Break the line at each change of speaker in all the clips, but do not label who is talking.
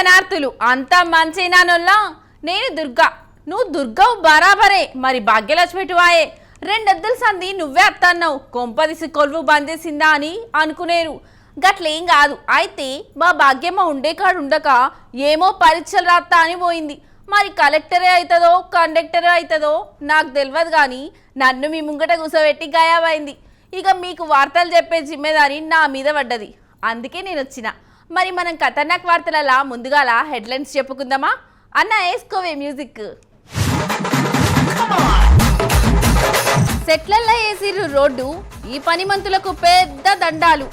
క్షణార్థులు అంత మంచినానుల్లా? నేను దుర్గా. నువ్వు దుర్గవు బరాబరే. మరి భాగ్యలక్ష్మి వాయే సంది సంధి నువ్వే అత్తన్నావు. కొంపదిసి కొలువు బంద్ చేసిందా అని అనుకునేరు. గట్లేం కాదు. అయితే మా భాగ్యమ్మ ఉండే కాడు ఉండక ఏమో పరీక్షలు రాస్తా అని పోయింది. మరి కలెక్టరే అవుతుందో కండక్టరే అవుతుందో నాకు తెలియదు కానీ నన్ను మీ ముంగట కూసబెట్టి గాయమైంది ఇక మీకు వార్తలు చెప్పే జిమ్మేదారి నా మీద పడ్డది. అందుకే నేను వచ్చిన మరి మనం ఖతర్నాక్ వార్తలలా ముందుగాల హెడ్లైన్స్ చెప్పుకుందామా? అన్న వేసుకోవే మ్యూజిక్. సెట్లల్లో వేసిర్రు రోడ్డు ఈ పనిమంతులకు పెద్ద దండాలు.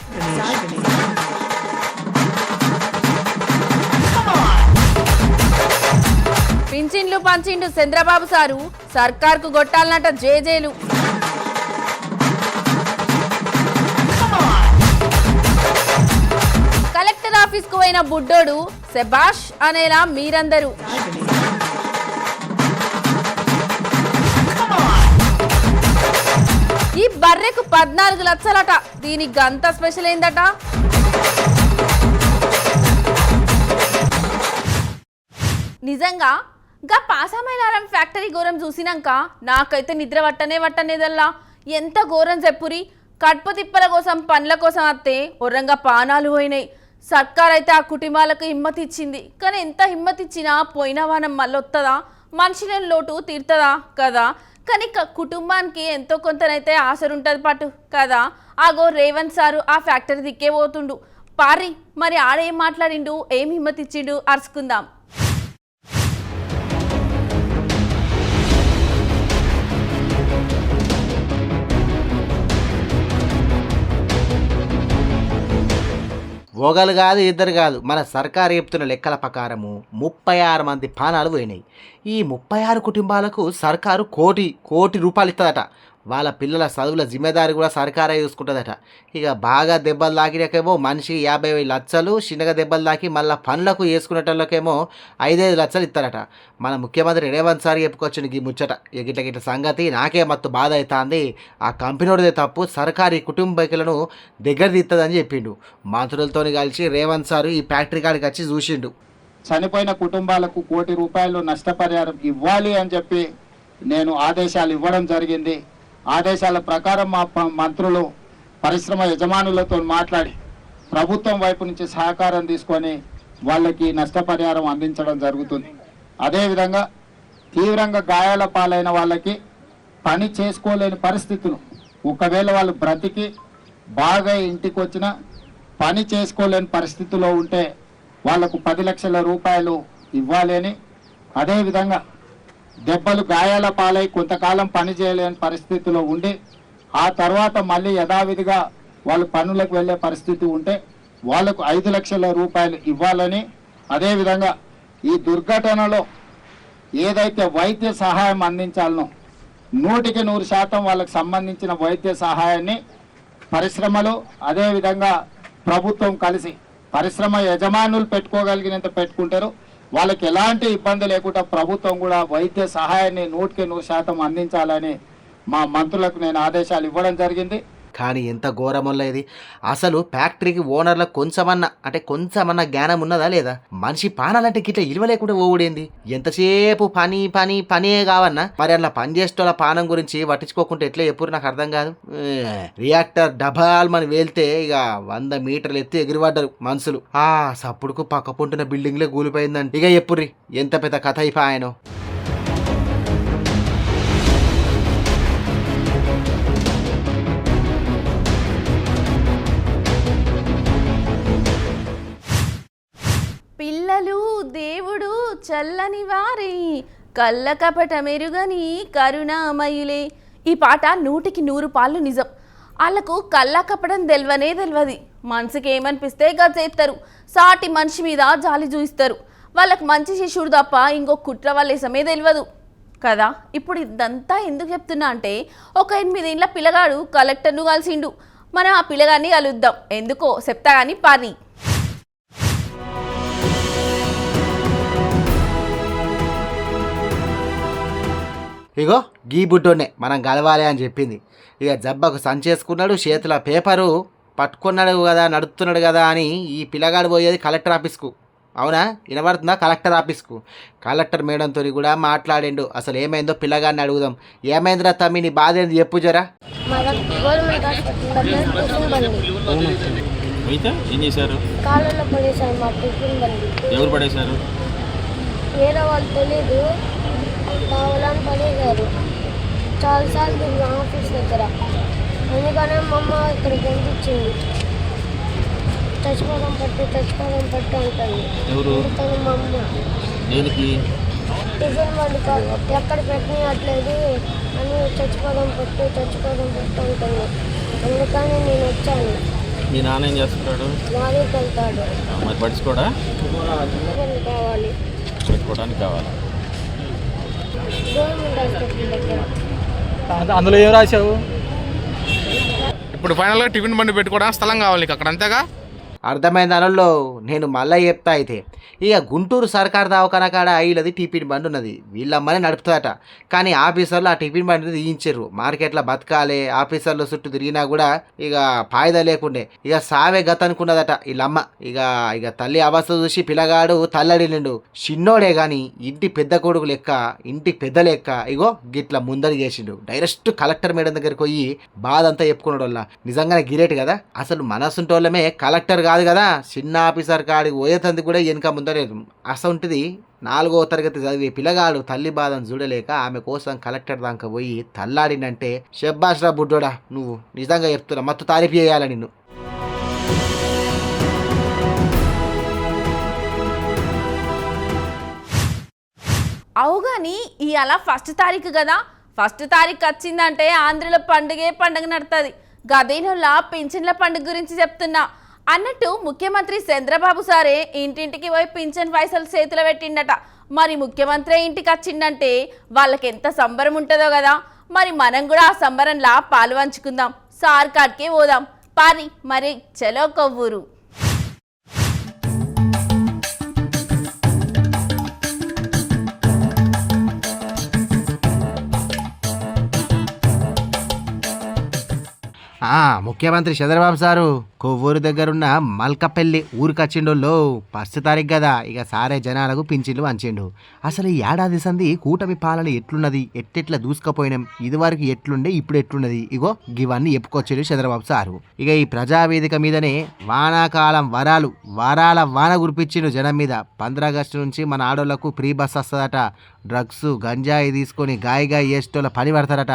పింఛన్లు పంచిండు చంద్రబాబు సారు సర్కార్కు కొట్టాలన్నట జేజేలు. కలెక్టర్ బుడ్డోడు సెబాష్ అనేలా మీరందరూ. ఈ బర్రెకు పద్నాలుగు లక్షలట. దీనికి గంత స్పెషల్ ఏందట? నిజంగా గా పాసామైలారం ఫ్యాక్టరీ ఘోరం చూసినాక నాకైతే నిద్ర పట్టనే పట్టనేదల్లా. ఎంత ఘోరం చెప్పురి. కడుపు తిప్పల కోసం పండ్ల కోసం అత్తే ఒర్రంగా పానాలు పోయినాయి. సర్కార్ అయితే ఆ కుటుంబాలకు హిమ్మతి ఇచ్చింది కానీ ఎంత హిమ్మతి ఇచ్చినా పోయిన వానం మళ్ళొత్తదా? మనుషుల లోటు తీరుతుందా? కదా? కానీ క- కుటుంబానికి ఎంతో కొంతనైతే ఆసరుంటుంది పట్టు కదా? ఆగో రేవంత్ సారు ఆ ఫ్యాక్టరీ దిక్కే పోతుండు. పారి మరి ఆడేం మాట్లాడిండు? ఏం హిమ్మతిచ్చిండు? అరుచుకుందాం.
ఒకరు కాదు ఇద్దరు కాదు. మన సర్కారు చెప్తున్న లెక్కల ప్రకారము ముప్పై ఆరు మంది ప్రాణాలు పోయినాయి. ఈ ముప్పై ఆరు కుటుంబాలకు సర్కారు కోటి కోటి రూపాయలు ఇస్తుందట వాళ్ళ పిల్లల చదువుల జిమ్మేదారి కూడా సర్కారే చూసుకుంటుందట. ఇక బాగా దెబ్బలు తాకినాకేమో మనిషికి యాభై వేలు లక్షలు చిన్నగా దెబ్బలు తాకి మళ్ళీ పనులకు వేసుకునేటోళ్ళకేమో ఐదైదు లక్షలు ఇస్తారట. మన ముఖ్యమంత్రి రేవంత్ సార్ చెప్పుకొచ్చింది ఈ ముచ్చట. గిట్ల గిట్ల సంగతి నాకే మత్తు బాధ అవుతుంది ఆ కంపెనీదే తప్పు సర్కారీ కుటుంబీకులను దగ్గర తీస్తుందని చెప్పిండు. మంత్రులతోని కలిసి రేవంత్ సారు ఈ ఫ్యాక్టరీ కాడికి వచ్చి చూసిండు.
చనిపోయిన కుటుంబాలకు కోటి రూపాయలు నష్టపరిహారం ఇవ్వాలి అని చెప్పి నేను ఆదేశాలు ఇవ్వడం జరిగింది. ఆదేశాల ప్రకారం మా మంత్రులు పరిశ్రమ యజమానులతో మాట్లాడి ప్రభుత్వం వైపు నుంచి సహకారం తీసుకొని వాళ్ళకి నష్టపరిహారం అందించడం జరుగుతుంది. అదేవిధంగా తీవ్రంగా గాయాల పాలైన వాళ్ళకి పని చేసుకోలేని పరిస్థితులు. ఒకవేళ వాళ్ళు బ్రతికి బాగా ఇంటికి వచ్చిన పని చేసుకోలేని పరిస్థితిలో ఉంటే వాళ్ళకు పది లక్షల రూపాయలు ఇవ్వాలని. అదేవిధంగా దెబ్బలు గాయాల పాలై కొంతకాలం పని చేయలేని పరిస్థితిలో ఉండి ఆ తర్వాత మళ్ళీ యథావిధిగా వాళ్ళు పనులకు వెళ్ళే పరిస్థితి ఉంటే వాళ్ళకు ఐదు లక్షల రూపాయలు ఇవ్వాలని. అదేవిధంగా ఈ దుర్ఘటనలో ఏదైతే వైద్య సహాయం అందించాలనో నూటికి నూరు శాతం వాళ్ళకి సంబంధించిన వైద్య సహాయాన్ని పరిశ్రమలు అదేవిధంగా ప్రభుత్వం కలిసి పరిశ్రమ యజమానులు పెట్టుకోగలిగినంత పెట్టుకుంటారు. వాళ్ళకి ఎలాంటి ఇబ్బంది లేకుండా ప్రభుత్వం కూడా వైద్య సహాయాన్ని నూటికి నూరు శాతం అందించాలని మా మంత్రులకు నేను ఆదేశాలు ఇవ్వడం జరిగింది.
కానీ ఎంత ఘోరముల్ల ఇది? అసలు ఫ్యాక్టరీకి ఓనర్లకు కొంచెమన్నా అంటే కొంచెమన్నా జ్ఞానం ఉన్నదా లేదా? మనిషి పానాలంటే గిట్లా ఇలువ లేకుండా ఓవుడేంది ఎంతసేపు పని పని పనే కావన్నా? మరి అట్లా పని చేసేటోళ్ళ పానం గురించి పట్టించుకోకుంటే ఎట్లా ఎప్పుడు నాకు అర్థం కాదు. రియాక్టర్ డబాల్ మనం వెళ్తే ఇక వంద మీటర్లు ఎత్తి ఎగిరిపడ్డారు మనుషులు. ఆ సప్పుడుకు పక్క పొంటున్న బిల్డింగ్లే కూలిపోయిందండి ఇక ఎప్పుర్రి ఎంత పెద్ద కథ అయిపోయానో.
దేవుడు చల్లని వారి. కళ్ళ కపట మెరుగని కరుణామయులే. ఈ పాట నూటికి నూరు పాళ్ళు నిజం. వాళ్ళకు కళ్ళ కపటం తెలివనే తెలియదు మనసుకి ఏమనిపిస్తే గా చేస్తారు సాటి మనిషి మీద జాలి చూయిస్తారు వాళ్ళకి మంచి శిష్యుడు తప్ప ఇంకో కుట్ర వాళ్ళేసమే తెలియదు కదా? ఇప్పుడు ఇదంతా ఎందుకు చెప్తున్నా అంటే ఒక ఎనిమిదేళ్ళ పిల్లగాడు కలెక్టర్ను కలిసిండు. మనం ఆ పిల్లగాన్ని కలుద్దాం. ఎందుకో చెప్తా కానీ పారి
ఇగో గీ బుడ్డోనే మనం గలవాలి అని చెప్పింది. ఇక జబ్బకు సంచేసుకున్నాడు చేతుల పేపరు పట్టుకున్నాడు కదా నడుపుతున్నాడు కదా అని ఈ పిల్లగాడు పోయేది కలెక్టర్ ఆఫీస్కు. అవునా? వినబడుతుందా కలెక్టర్ ఆఫీస్కు? కలెక్టర్ మేడంతో కూడా మాట్లాడిండు. అసలు ఏమైందో పిల్లగాడిని అడుగుదాం. ఏమైందిరా తమ్మి నీ బాధ ఏంది? చెప్పు జరా.
అయితే ఏం చేశారు? ఎవరు పడేశారు?
వేరే వాళ్ళు కావాలని పడేశారు చాలాసార్లు తిరిగి ఆఫీస్ దగ్గర. అందుకనే మా అమ్మ ఇక్కడికి పంపించింది చచ్చిపోదాం పట్టు చచ్చిపోదాం పట్టు అంటుంది.
ఎవరు?
అందుకని మా అమ్మ
దేనికి?
టిఫిన్ బండి కా- ఎక్కడ పెట్టనియట్లేదు అని చచ్చిపోదాం పట్టు చచ్చిపోదాం పట్టు అంటుంది. అందుకని నేను వచ్చాను.
మీ నాన్న ఏం చేస్తున్నాడు?
లారీకి వెళ్తాడు.
మరి పడుచుకోడా
కావాలి
పెట్టుకోవడానికి కావాలా
గవర్నమెంట్ హాస్పిటల్ దగ్గర
అంద- అందులో ఏం రాశావు?
ఇప్పుడు ఫైనల్గా టిఫిన్ బండి పెట్టుకోవడానికి స్థలం కావాలి నీకు అక్కడ అంతేగా?
అర్థమైంది అనల్లో నేను మళ్ళీ చెప్తా అయితే. ఇక గుంటూరు సర్కార్ దవాఖాన కాడ వీళ్ళది టిఫిన్ బండి ఉన్నది. వీళ్ళమ్మనే నడుపుతుందట కానీ ఆఫీసర్లు ఆ టిఫిన్ బండిని తీయించారు. మార్కెట్లో బతకాలే ఆఫీసర్లు చుట్టూ తిరిగినా కూడా ఇక ఫాయిదా లేకుండే. ఇక సావే గత అనుకున్నదట వీళ్ళమ్మ. ఇక ఇక తల్లి అవస్థ చూసి పిల్లగాడు తల్లడిల్లిండు. చిన్నోడే కానీ ఇంటి పెద్ద కొడుకు లెక్క ఇంటి పెద్ద లెక్క ఇగో గిట్ల ముందర చేసిండు. డైరెక్ట్ కలెక్టర్ మేడం దగ్గరికి పోయి బాధ అంతా చెప్పుకున్నాడు వల్ల నిజంగానే గిరేట్ కదా? అసలు మనసుంటోళ్ళమే కలెక్టర్ కాదు కదా చిన్న ఆఫీసర్ కాడికి పోయేతందుకు కూడా వెనుక ముందలేదు అసంటిది నాలుగో తరగతి చదివే పిల్లగాడు తల్లి బాధను చూడలేక ఆమె కోసం కలెక్టర్ దాకా పోయి తల్లాడినంటే షెబ్బాష్రా బుడ్డోడా నువ్వు నిజంగా చెప్తున్నా మత్తు తారీఫ్ చేయాలి నిన్ను?
అవు కానీ ఇవాళ ఫస్ట్ తారీఖు కదా. ఫస్ట్ తారీఖు వచ్చిందంటే ఆంధ్రలో పండుగే పండుగ నడుతుంది. గదేనోళ్ళ పింఛన్ల పండుగ గురించి చెప్తున్నా. అన్నట్టు ముఖ్యమంత్రి చంద్రబాబు సారే ఇంటింటికి పోయి పింఛన్ పైసలు చేతిలో పెట్టిండట. మరి ముఖ్యమంత్రి ఇంటికి వచ్చిందంటే వాళ్ళకి ఎంత సంబరం ఉంటుందో కదా. మరి మనం కూడా ఆ సంబరంలా పాలు పంచుకుందాం. సార్ కాడికే పోదాం. పారి మరి చలో కొవ్వూరు.
ముఖ్యమంత్రి చంద్రబాబు సారు. కొవ్వూరు దగ్గరున్న మల్కపల్లి ఊరికొచ్చిండోళ్ళు ఫస్ట్ తారీఖు కదా ఇక సారే జనాలకు పింఛన్లు వంచిండు అసలు ఈ ఏడాది సంది కూటమి పాలన ఎట్లున్నది? ఎట్టెట్లా దూసుకపోయినాం? ఇదివరకు ఎట్లుండే ఇప్పుడు ఎట్లున్నది? ఇగో ఇవన్నీ చెప్పుకొచ్చాడు చంద్రబాబు సారు. ఇక ఈ ప్రజావేదిక మీదనే వానాకాలం వరాలు వరాల వాన కురిపించిండు జనం మీద. పంద్రాగస్టు నుంచి మన ఆడోళ్ళకు ఫ్రీ బస్ వస్తుందట. డ్రగ్స్ గంజాయి తీసుకొని గాయ చేసేటోళ్ళ పని పడతారట.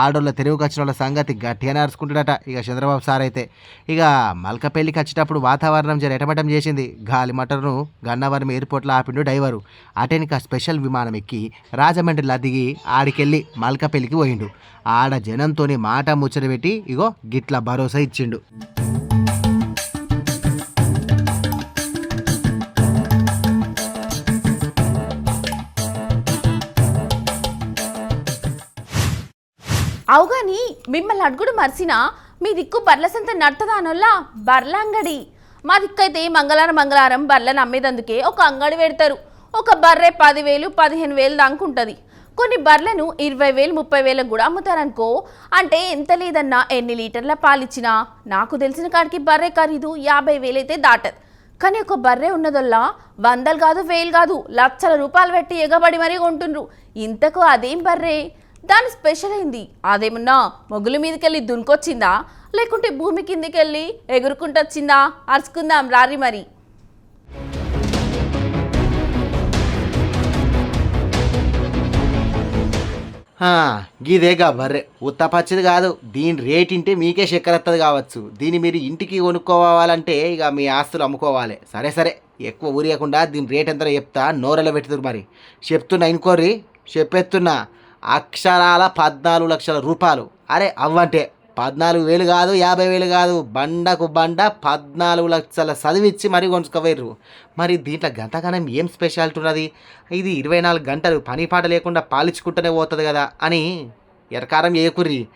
ఆడోళ్ళ తెలుగుకి వచ్చిన వాళ్ళ సంగతి గట్టిగా నడుచుకుంటాడట ఇక చంద్రబాబు సార్ అయితే ఇక మల్కపల్లికి వచ్చేటప్పుడు వాతావరణం జర ఎటమటం చేసింది. గాలి మటర్ను గన్నవరం ఎయిర్పోర్ట్లో ఆపిండు డైవరు. అటెనిక స్పెషల్ విమానం ఎక్కి రాజమండ్రిలో దిగి ఆడికెళ్ళి మల్కపల్లికి పోయిండు. ఆడ జనంతోని మాట ముచ్చట పెట్టి ఇగో గిట్ల భరోసా ఇచ్చిండు.
అవుగాని మిమ్మల్ని అడుగుడు మర్చినా మీ దిక్కు బర్ల సంత నడుతుందానోల్లా బర్ల అంగడి మా దిక్కైతే మంగళవారం మంగళవారం బర్లను అమ్మేదందుకే ఒక అంగడి పెడతారు ఒక బర్రె పదివేలు పదిహేను వేలు దాకా ఉంటుంది కొన్ని బర్రెలను ఇరవై వేలు ముప్పై వేలకు కూడా అమ్ముతారనుకో అంటే ఎంత లేదన్నా ఎన్ని లీటర్ల పాలిచ్చినా? నాకు తెలిసిన కాడికి బర్రె ఖరీదు యాభై వేలైతే దాటదు. కానీ ఒక బర్రె ఉన్నదల్లా వందలు కాదు వేలు కాదు లక్షల రూపాయలు పెట్టి ఎగబడి మరీ కొంటుండ్రు. ఇంతకు అదేం బర్రె? దాని స్పెషల్ అయింది. అదేమన్నా మొగుల మీదకెళ్ళి దునుకొచ్చిందా? లేకుంటే భూమి కిందకెళ్ళి ఎగురుకుంటొచ్చిందా? అరుచుకుందాం రారి మరి.
గిదేగా గీదేగా బర్రె. ఉత్త పచ్చిది కాదు దీని రేట్ ఇంటే మీకే చక్కెరత్తది కావచ్చు. దీన్ని మీరు ఇంటికి కొనుక్కోవాలంటే ఇక మీ ఆస్తులు అమ్ముకోవాలి. సరే సరే. ఎక్కువ ఊరియకుండా దీని రేట్ ఎంతో చెప్తా నోరెలో పెట్టుదురు మరి. చెప్తున్నా ఇంకోర్రి చెప్పేస్తున్నా. అక్షరాల పద్నాలుగు లక్షల రూపాయలు. అరే అవ్వంటే. పద్నాలుగు వేలు కాదు యాభై వేలు కాదు. బండకు బండ పద్నాలుగు లక్షల చదివిచ్చి మరీ కొనుక్కోవేరు మరి దీంట్లో గంటగానం ఏం స్పెషాలిటీ ఉన్నది? ఇది ఇరవై నాలుగు గంటలు పని పాట లేకుండా పాలించుకుంటూనే పోతుంది కదా అని ఎరకారం ఏకుర్రి.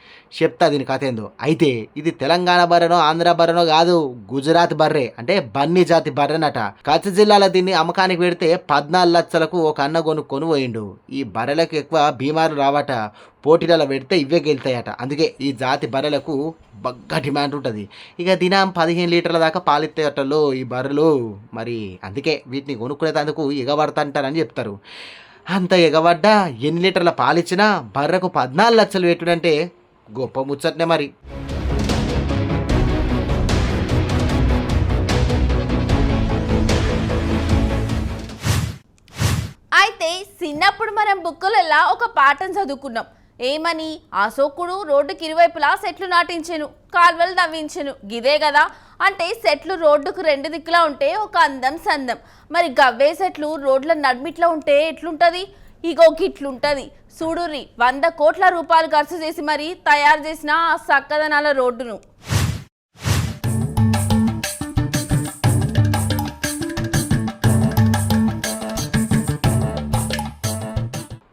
చెప్తా దీని కథ ఏందో. అయితే ఇది తెలంగాణ బర్రెనో ఆంధ్ర బర్రెనో కాదు గుజరాత్ బర్రె. అంటే బన్నీ జాతి బర్రెనట. కచ్ జిల్లాలో దీన్ని అమ్మకానికి పెడితే పద్నాలుగు లక్షలకు ఒక అన్న కొనుక్కొని పోయిండు ఈ బర్రెలకు ఎక్కువ బీమారు రావట. పోటీలలో పెడితే ఇవే గెలుతాయట. అందుకే ఈ జాతి బర్రెలకు బగ్గా డిమాండ్ ఉంటుంది. ఇక దినం పదిహేను లీటర్ల దాకా పాలిత్తేటలో ఈ బర్రెలు. మరి అందుకే వీటిని కొనుక్కునేందుకు ఎగబడతాంటారని చెప్తారు. అంత ఎగబడ్డా ఎన్ని లీటర్ల పాలిచ్చినా బర్రెకు పద్నాలుగు లక్షలు పెట్టుడంటే గొప్ప ముచ్చట్నే మరి.
అయితే చిన్నప్పుడు మనం బుక్కులలో ఒక పాఠం చదువుకున్నాం. ఏమని? అశోకుడు రోడ్డుకి ఇరువైపులా సెట్లు నాటించెను కాల్వలు నవ్వించెను. గిదే కదా అంటే సెట్లు రోడ్డుకు రెండు దిక్కులా ఉంటే ఒక అందం సందం. మరి గవ్వే సెట్లు రోడ్ల నడ్మిట్లా ఉంటే ఎట్లుంటుంది? ఇగో గిట్లుంటది. చూడుర్రి వంద కోట్ల రూపాయలు ఖర్చు చేసి మరి తయారు చేసిన ఆ సక్కదనాల రోడ్డును.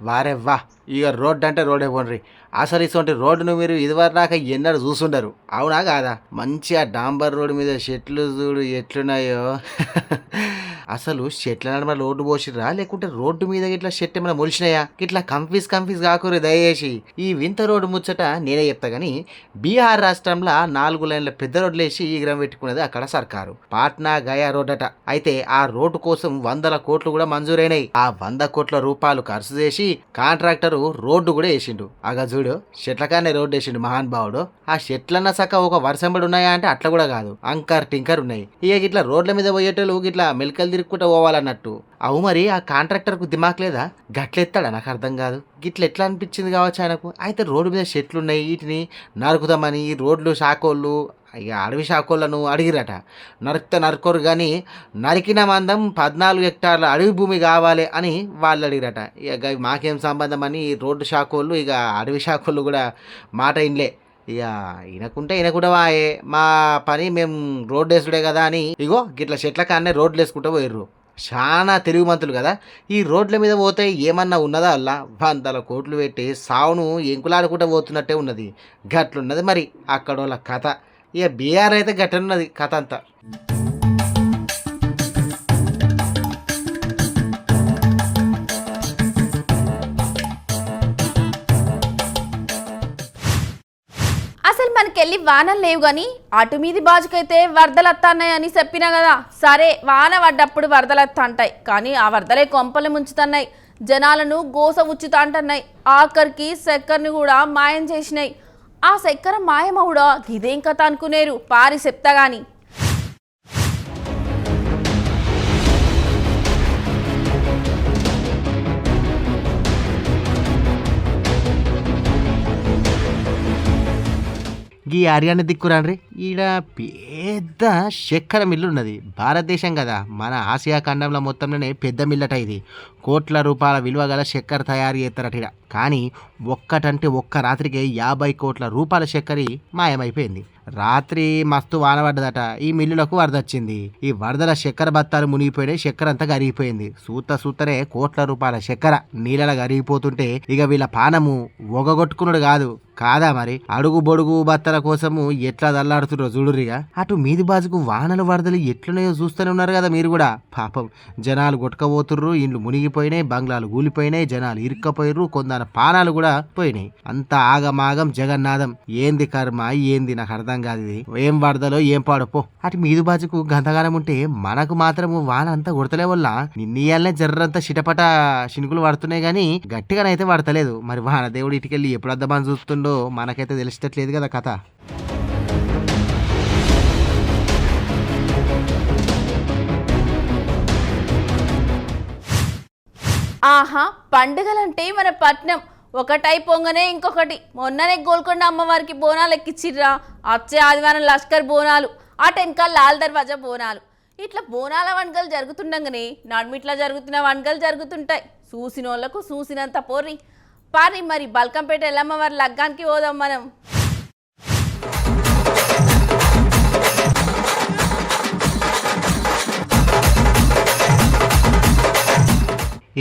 వారే వా. ఇక రోడ్ అంటే రోడే పోండ్రి అసలు ఇటువంటి రోడ్డును మీరు ఇదివరకు దాకా ఎన్నడూ చూసుండరు. అవునా కాదా? మంచిగా డాంబర్ రోడ్డు మీద చెట్లు చూడు ఎట్లున్నాయో. అసలు చెట్ల నడమ రోడ్డు పోసిర్రా? లేకుంటే రోడ్డు మీద ఇట్లా చెట్టు ఏమైనా మొలిచినాయా? ఇట్లా కంఫీస్ కంఫీస్ కాకూరు దయచేసి. ఈ వింత రోడ్డు ముచ్చట నేనే చెప్తా కానీ బీహార్ రాష్ట్రంలో నాలుగు లైన్ల పెద్ద రోడ్లు వేసి ఈగ్రం పెట్టుకున్నది అక్కడ సర్కారు. పాట్నా గయా రోడ్ అట అయితే ఆ రోడ్డు కోసం వందల కోట్లు కూడా మంజూరైనాయి. ఆ వంద కోట్ల రూపాయలు ఖర్చు చేసి కాంట్రాక్టరు రోడ్డు కూడా వేసిండు. అగజు చూడు చెట్లకానే రోడ్డు వేసిండు మహాన్ భావుడు ఆ చెట్లన్న సక ఒక వర్షం పడి ఉన్నాయా అంటే అట్లా కూడా కాదు. అంకర్ టింకర్ ఉన్నాయి. ఇక ఇట్లా రోడ్ల మీద పోయేటోళ్ళు ఇట్లా మెలికలు తిరుక్కుంటూ పోవాలన్నట్టు. అవు మరి ఆ కాంట్రాక్టర్కు దిమాక్ లేదా? గట్లెత్తాడా? నాకు అర్థం కాదు. గిట్ల ఎట్లా అనిపించింది కావచ్చు ఆయనకు? అయితే రోడ్డు మీద చెట్లు ఉన్నాయి వీటిని నరుకుదామని ఈ రోడ్లు శాఖోళ్ళు ఇక అడవి శాఖలను అడిగిరట. నరికితే నరుకోరు కానీ నరికిన మందం పద్నాలుగు హెక్టార్ల అడవి భూమి కావాలి అని వాళ్ళు అడిగిరట ఇక మాకేం సంబంధం అని ఈ రోడ్డు శాఖోళ్ళు ఇక అడవి శాఖోళ్ళు కూడా మాట ఇన్లే. ఇక ఈయనకుంటే ఈయన కూడా వాయే మా పని మేము రోడ్డు వేసుడే కదా అని ఇగో గిట్ల చెట్ల కాడనే రోడ్లు వేసుకుంటూ పోయిర్రు చాలా తెలుగుమంతులు కదా. ఈ రోడ్ల మీద పోతే ఏమన్నా ఉన్నదా అలా వందల కోట్లు పెట్టి సావును ఎంకులాడుకుంటూ పోతున్నట్టే ఉన్నది. గట్లున్నది మరి అక్కడోళ్ళ కథ. ఇక బీఆర్ అయితే గట్టనున్నది కథ అంతా
అసలు మనకెళ్ళి వానలు లేవు కానీ అటు మీది బాజుకైతే వరదలు అని చెప్పినా కదా. సరే వాన పడ్డప్పుడు వరదలు వస్తుంటాయి కానీ ఆ వరదలే కొంపలు ముంచుతున్నాయి. జనాలను గోస ఉచ్చుతా అంటున్నాయి ఆఖరికి చక్కర్ని కూడా మాయం చేసినాయి. ఆ చక్కెర మాయమవుడా? ఇదేం కథ అనుకునేరు? పారి చెప్తాగాని
ఈ ఆర్యాన్ని దిక్కురాండ్రి ఈడ పెద్ద చక్కెర మిల్లు ఉన్నది భారతదేశం కదా మన ఆసియా ఖండంలో మొత్తంలోనే పెద్ద మిల్లట ఇది. కోట్ల రూపాయల విలువ గల చక్కెర తయారు చేస్తారట కానీ ఒక్కటంటే ఒక్క రాత్రికే యాభై కోట్ల రూపాయల చక్కెరి మాయమైపోయింది. రాత్రి మస్తు వాన పడ్డదట. ఈ మిల్లులకు వరద వచ్చింది ఈ వరదల చక్కెర బత్తాలు మునిగిపోయినాయి చక్కెర అంతా కరిగిపోయింది. సూత సూతనే కోట్ల రూపాయల చక్కెర నీళ్ళ కరిగిపోతుంటే ఇక వీళ్ళ పానము ఒగగొట్టుకున్నాడు కాదు. కాదా మరి? అడుగు బొడుగు బత్తల కోసము ఎట్లా దల్లాడుతుర్రో చూడురిగా అటు మీది బాజుకు వానలు వరదలు ఎట్లున్నాయో చూస్తూనే ఉన్నారు కదా మీరు కూడా. పాపం జనాలు కొట్టుకపోతుర్రు ఇండ్లు కూలిపోయినాయి బంగ్లాలు కూలిపోయినాయి జనాలు ఇరుక్కపోయారు కొందరు పానాలు కూడా పోయినాయి. అంత ఆగమాగం జగన్నాథం ఏంది కర్మ? ఏంది? నాకు అర్థం కాదు ఇది. ఏం వరదలో ఏం పాడపో అటు మీదు బాజుకు గంధగానం ఉంటే మనకు మాత్రము వాన అంతా కొడతలే వల్ల నిన్నీయాలనే జర్రంతా చిటపట శినుకులు పడుతున్నాయి కానీ గట్టిగానైతే పడతలేదు. మరి వాన దేవుడు ఇటుకెళ్ళి ఎప్పుడు అద్దమని చూస్తుండో మనకైతే తెలిసేటట్లేదు కదా కథ.
ఆహా పండుగలంటే మన పట్నం. ఒకటై పొంగనే ఇంకొకటి. మొన్ననే గోల్కొండ అమ్మవారికి బోనాలు ఎక్కిచ్చిర్రా. వచ్చే ఆదివారం లష్కర్ బోనాలు. ఆ టెన్కాల లాల్ దర్వాజా బోనాలు. ఇట్లా బోనాల వంటలు జరుగుతుండగానే నడుమిట్లా జరుగుతున్న వంటలు జరుగుతుంటాయి. చూసిన వాళ్ళకు చూసినంత పోర్రి. పారి మరి బల్కంపేట ఎల్లమ్మవారి లగ్గానికి పోదాం మనం.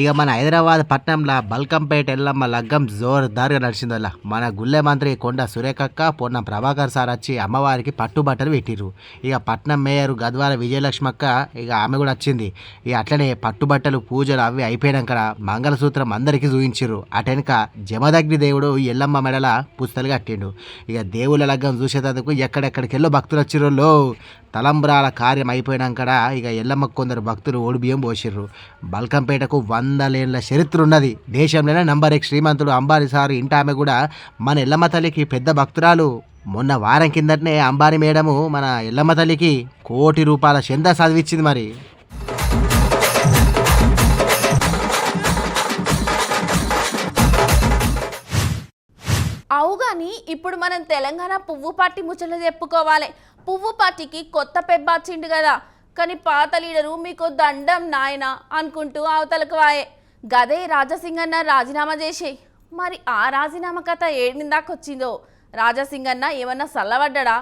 ఇక మన హైదరాబాద్ పట్నంలో బల్కంపేట ఎల్లమ్మ లగ్గం జోరుదారుగా నడిచిందల్లా. మన గుళ్ళె మంత్రి కొండ సురేఖక్క పొన్న ప్రభాకర్ సార్ వచ్చి అమ్మవారికి పట్టుబట్టలు పెట్టిర్రు. ఇక పట్నం మేయర్ గద్వాల విజయలక్ష్మక్క ఇక ఆమె కూడా వచ్చింది. ఇక అట్లనే పట్టుబట్టలు పూజలు అవి అయిపోయినాక మంగళసూత్రం అందరికీ చూపించారు అటెనక జమదగ్ని దేవుడు ఎల్లమ్మ మెడల పుస్తలు కట్టిండు. ఇక దేవుళ్ళ లగ్గం చూసేటందుకు ఎక్కడెక్కడికెళ్ళో భక్తులు వచ్చిర్రు తలంబ్రాల కార్యం అయిపోయినాక ఇక ఎల్లమ్మ కొందరు భక్తులు ఓడిబియ్యం పోసిర్రు. బల్కంపేటకు వందలేళ్ళ చరిత్ర ఉన్నది దేశంలోనే నంబర్ ఎక్ శ్రీమంతుడు అంబారి సారు ఇంటామె కూడా మన ఎల్లమ్మ తల్లికి పెద్ద భక్తురాలు. మొన్న వారం కిందటనే అంబారి మేడము మన ఎల్లమ్మ తల్లికి కోటి రూపాయల చెంద చదివిచ్చింది మరి.
అవుగాని ఇప్పుడు మనం తెలంగాణ పువ్వు పార్టీ ముచ్చట్లు చెప్పుకోవాలి. పువ్వు పార్టీకి కొత్త పెబ్బాచిండు కదా. కానీ పాత లీడరు మీకు దండం నాయన అనుకుంటూ అవతలకు వాయే. గదే రాజసింగన్న రాజీనామా చేసే. మరి ఆ రాజీనామా కథ ఏడిందాకొచ్చిందో రాజసింగన్న రాజాసింగన్న ఏమన్నా సల్లబడ్డా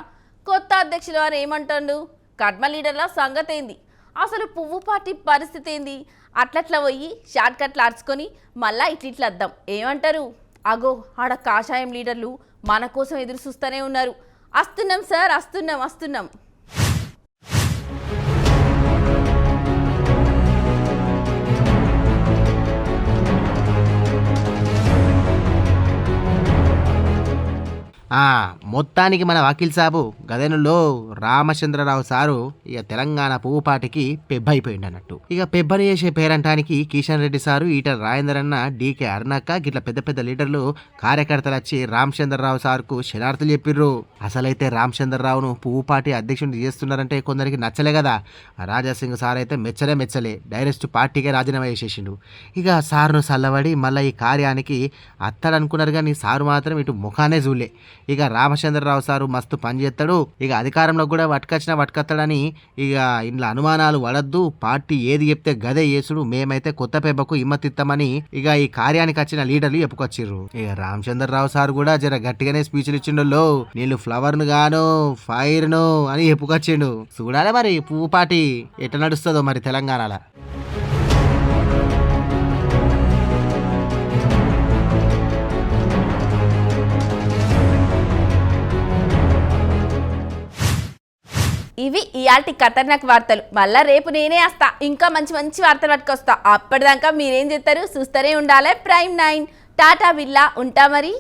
కొత్త అధ్యక్షుల వారు ఏమంటుండు? కడ్మ లీడర్ల సంగతి ఏంది అసలు పువ్వు పార్టీ పరిస్థితి ఏంది? అట్లట్లా పోయి షార్ట్ కట్లు అరుచుకొని మళ్ళా ఇట్లిట్లా అద్దాం. ఏమంటారు? అగో ఆడ కాషాయం లీడర్లు మన కోసం ఎదురు చూస్తూనే ఉన్నారు. వస్తున్నాం సార్ వస్తున్నాం వస్తున్నాం
మొత్తానికి మన వకీల్ సాబు గదెనులో రామచంద్రరావు సారు ఇక తెలంగాణ పువ్వు పాటికి పెబ్బైపోయింది అన్నట్టు ఇక పెబ్బని చేసే పేరంటానికి కిషన్ రెడ్డి సారు ఈట రాజేందర్ అన్న డీకే అరుణక్క గిట్ల పెద్ద పెద్ద లీడర్లు కార్యకర్తలు వచ్చి రామచంద్రరావు సార్కు శనార్థులు చెప్పిర్రు. అసలైతే రామచంద్రరావును పువ్వు పార్టీ అధ్యక్షుడిని చేస్తున్నారంటే కొందరికి నచ్చలే కదా. రాజాసింగ్ సార్ అయితే మెచ్చలే మెచ్చలే డైరెక్ట్ పార్టీకే రాజీనామా చేసేసిండు. ఇక సార్ను చల్లబడి మళ్ళీ ఈ కార్యానికి అత్తడు అనుకున్నారు కానీ సారు మాత్రం ఇటు ముఖానే చూలే ఇక రామచంద్రరావు సారు మస్తు పని చేస్తాడు. ఇక అధికారంలో కూడా పట్టుకొచ్చినా వట్కొత్తాడని ఇక ఇంట్లో అనుమానాలు వడద్దు. పార్టీ ఏది చెప్తే గదే యేసుడు మేమైతే కొత్త పేపకు ఇక ఈ కార్యానికి వచ్చిన లీడర్లు చెప్పుకొచ్చిర్రు. ఇక రామచంద్రరావు సార్ కూడా జర గట్టిగానే స్పీచ్లు ఇచ్చిండు నేను ఫ్లవర్ను గాను ఫైర్ను అని చెప్పుకొచ్చిండు. చూడాలి మరి పువ్వు పార్టీ ఎట్లా నడుస్తుందో మరి తెలంగాణలో.
ఇవి ఇయాల్టి ఖతర్నాక్ వార్తలు. మళ్ళా రేపు నేనే వస్తా. ఇంకా మంచి మంచి వార్తలు పట్టుకొస్తా. అప్పటిదాకా మీరేం చేస్తారు చూస్తూనే ఉండాలి. ప్రైమ్ నైన్ టాటా బిల్లా ఉంటా మరి?